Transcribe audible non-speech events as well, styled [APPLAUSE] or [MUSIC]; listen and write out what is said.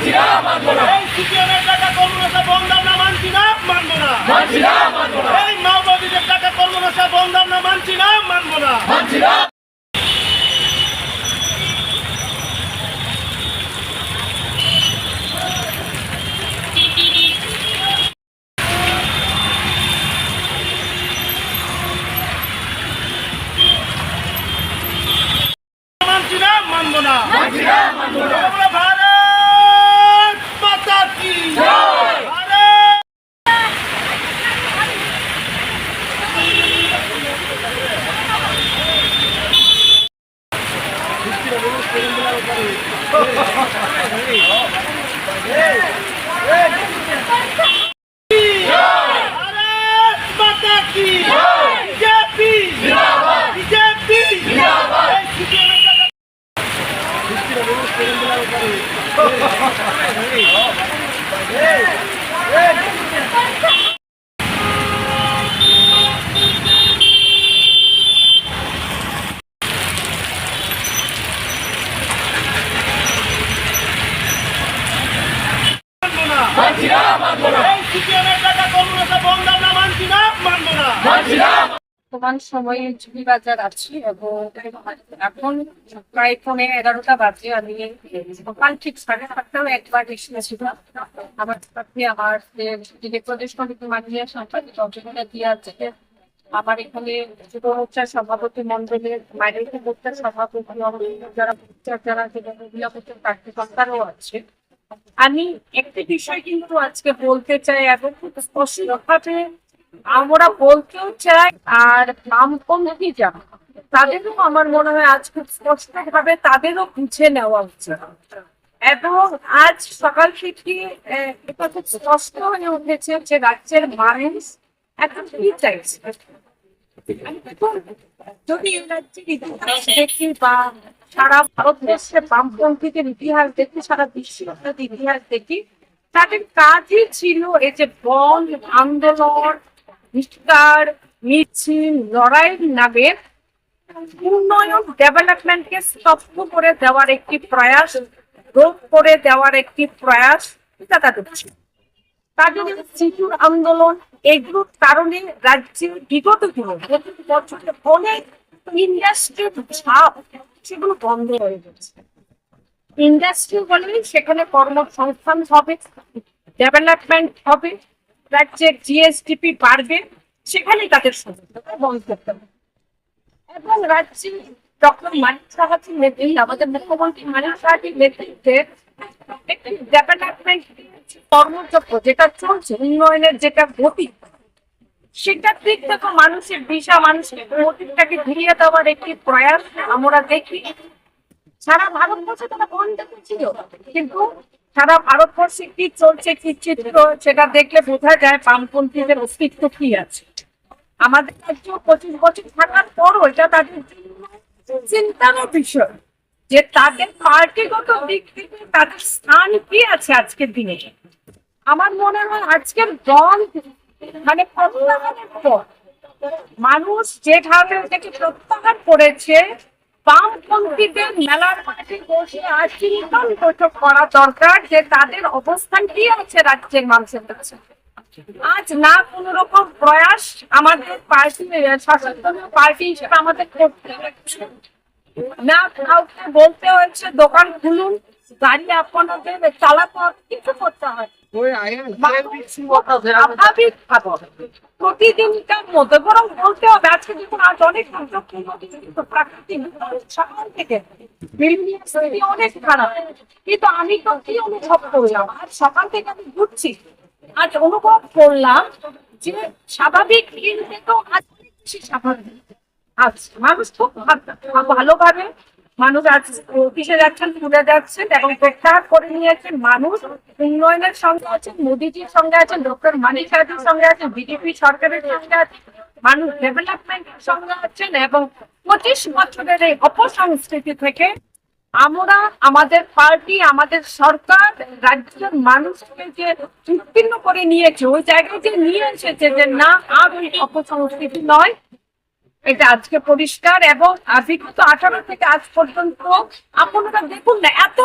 মানছি না, মানবো না। এই সিপিএমের টাকা কর্মনশা বন্ধ আমরা মানছি না মানবো না মানছি না মানবো না এই মাওবাদীদের টাকা কর্মনশা বন্ধ আমরা মানছি না মানবো না মানছি না মানবো না মানবো না [LAUGHS] 네. 네. 네. 네. বর্তমান সময়ে জুবি বাজার আছি এবং এখন প্রায় পৌনে এগারোটা বাজে, আমি সকাল ঠিক সাড়ে সাতটাও একবার এসেছিলাম। আমার সাথে আমার প্রদেশ কমিটি অঞ্জনা দিয়া থেকে আমার এখানে যুব মোর্চার সভাপতি মন্ডলের মাইনরিটি মোর্চার সভাপতি যারা মোর্চার যারা যেটা মহিলা মোর্চার কার্যকর্তারাও আছে আমি একটি বিষয় কিন্তু আজকে বলতে চাই, এবং খুব স্পষ্টভাবে আমরা বলতেও চাই আর নাম বামপন্থী যারা তাদেরও আমার মনে হয় আজ খুব স্পষ্ট ভাবে তাদেরও বুঝে নেওয়া উচিত। এবং আজ সকাল থেকে এটা খুব স্পষ্ট হয়ে উঠেছে যে রাজ্যের মানুষ এখন কি চাইছে? যদি দেখি বা সারা ভারতবর্ষে বামপন্থীদের ইতিহাস দেখি, সারা বিশ্বের ইতিহাস দেখি, তাদের কাজই ছিল এই যে বন আন্দোলন বিস্তার মিছিল লড়াইয়ের নামে উন্নয়ন ডেভেলপমেন্টকে স্তব্ধ করে দেওয়ার একটি প্রয়াস, রোধ করে দেওয়ার একটি প্রয়াস তাদের ছিল তাদের সিটুর আন্দোলন এগুলোর কারণে রাজ্যের বিগত দিনে বছরে অনেক ইন্ডাস্ট্রির ছাপ সেগুলো বন্ধ হয়ে গেছে। ইন্ডাস্ট্রি হলে সেখানে কর্মসংস্থান হবে ডেভেলপমেন্ট হবে রাজ্যের জিএসডিপি বাড়বে, সেখানেই তাদের বন্ধ করতে হবে। এবং রাজ্যে ডক্টর মানিক সাহাজির নেতৃত্বে আমাদের মুখ্যমন্ত্রী মানিক সাহাজির নেতৃত্বে একটি ডেভেলপমেন্ট কর্মযজ্ঞ যেটা চলছে, উন্নয়নের যেটা গতি সেটার দিক থেকে মানুষের দিশা, মানুষের গতিটাকে দেওয়ার একটি প্রয়াস আমরা দেখি। সারা ভারতবর্ষে তারা বন্ধ ছিল কিন্তু সারা ভারতবর্ষে কি চলছে, কি চিত্র, সেটা দেখলে বোঝা যায় বামপন্থীদের অস্তিত্ব কি আছে। আমাদের রাজ্য পঁচিশ বছর থাকার পরও এটা তাদের জন্য চিন্তার বিষয় যে তাদের পার্টিগত দিক থেকে তাদের স্থান কি আছে আজকের দিনে। আমার মনে হয় আজকের দল মানে প্রত্যাহারের পর মানুষ এটাকে প্রত্যাহার করেছে বামপন্থীদের মেলার মাঠে বসে বৈঠক করা দরকার যে তাদের অবস্থান কি হচ্ছে রাজ্যের মানুষের কাছে। আজ না কোন রকম প্রয়াস আমাদের পার্টি পার্টি হিসেবে আমাদের করতে না কাউকে বলতে হচ্ছে দোকান খুলুন গাড়ি আপনাদের চালাতে হবে কিছু করতে হয়। প্রতিদিনকার মধ্যে বরং বলতে হবে। আজকে দেখুন আজ অনেক কিন্তু প্রাকৃতিক সকাল থেকে অনেক খারাপ। কিন্তু আমি তো কি অনুভব করলাম? আজ সকাল থেকে আমি ঘুরছি। আজ অনুভব করলাম যে স্বাভাবিক আজ স্বাভাবিক। আজ মানুষ খুব ভালোভাবে মানুষ আজ অফিসে যাচ্ছেন ঘুরে যাচ্ছেন এবং প্রত্যাহার করে নিয়েছেন মানুষ। উন্নয়নের সঙ্গে আছেন, মোদিজির সঙ্গে আছেন, ডক্টর মানিক সাহেবের সঙ্গে আছেন, বিজেপি সরকারের সঙ্গে আছেন, মানুষ ডেভেলপমেন্টের সঙ্গে আছেন এবং পঁচিশ বছরের এই অপসংস্কৃতি থেকে আমরা, আমাদের পার্টি, আমাদের সরকার, রাজ্যের মানুষকে যে উত্তীর্ণ করে নিয়েছে, ওই জায়গায় যে নিয়ে এসেছে যে না, আর ওই অপসংস্কৃতি নয় এটা আজকে পরিষ্কার এবং বিগত আঠারো থেকে আজ পর্যন্ত আপনারা দেখুন না এত